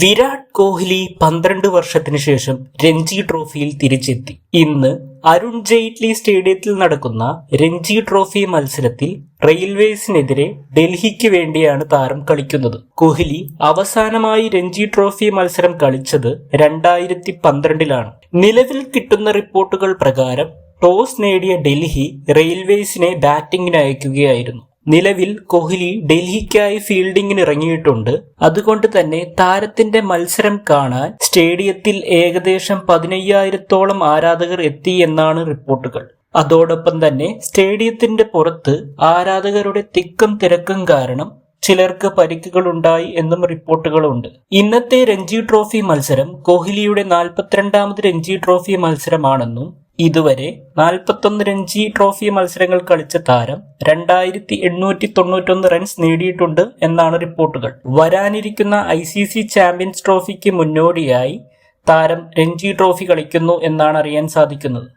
വിരാട് കോഹ്ലി പന്ത്രണ്ട് വർഷത്തിന് ശേഷം രഞ്ജി ട്രോഫിയിൽ തിരിച്ചെത്തി. ഇന്ന് അരുൺ ജെയ്റ്റ്ലി സ്റ്റേഡിയത്തിൽ നടക്കുന്ന രഞ്ജി ട്രോഫി മത്സരത്തിൽ റെയിൽവേസിനെതിരെ ഡൽഹിക്ക് വേണ്ടിയാണ് താരം കളിക്കുന്നത്. കോഹ്ലി അവസാനമായി രഞ്ജി ട്രോഫി മത്സരം കളിച്ചത് രണ്ടായിരത്തി പന്ത്രണ്ടിലാണ് നിലവിൽ കിട്ടുന്ന റിപ്പോർട്ടുകൾ പ്രകാരം ടോസ് നേടിയ ഡൽഹി റെയിൽവേസിനെ ബാറ്റിംഗിന് അയക്കുകയായിരുന്നു. നിലവിൽ കോഹ്ലി ഡൽഹിക്കായി ഫീൽഡിംഗിന് ഇറങ്ങിയിട്ടുണ്ട് അതുകൊണ്ട് തന്നെ താരത്തിന്റെ മത്സരം കാണാൻ സ്റ്റേഡിയത്തിൽ ഏകദേശം പതിനയ്യായിരത്തോളം ആരാധകർ എത്തി എന്നാണ് റിപ്പോർട്ടുകൾ. അതോടൊപ്പം തന്നെ സ്റ്റേഡിയത്തിന്റെ പുറത്ത് ആരാധകരുടെ തിക്കും തിരക്കും കാരണം ചിലർക്ക് പരിക്കുകളുണ്ടായി എന്നും റിപ്പോർട്ടുകളുണ്ട്. ഇന്നത്തെ രഞ്ജി ട്രോഫി മത്സരം കോഹ്ലിയുടെ നാൽപ്പത്തിരണ്ടാമത് രഞ്ജി ട്രോഫി മത്സരമാണെന്നും ഇതുവരെ നാൽപ്പത്തൊന്ന് രഞ്ജി ട്രോഫി മത്സരങ്ങൾ കളിച്ച താരം രണ്ടായിരത്തി എണ്ണൂറ്റി തൊണ്ണൂറ്റൊന്ന് റൺസ് നേടിയിട്ടുണ്ട് എന്നാണ് റിപ്പോർട്ടുകൾ. വരാനിരിക്കുന്ന ഐ സി സി ചാമ്പ്യൻസ് ട്രോഫിക്ക് മുന്നോടിയായി താരം രഞ്ജി ട്രോഫി കളിക്കുന്നു എന്നാണ് അറിയാൻ സാധിക്കുന്നത്.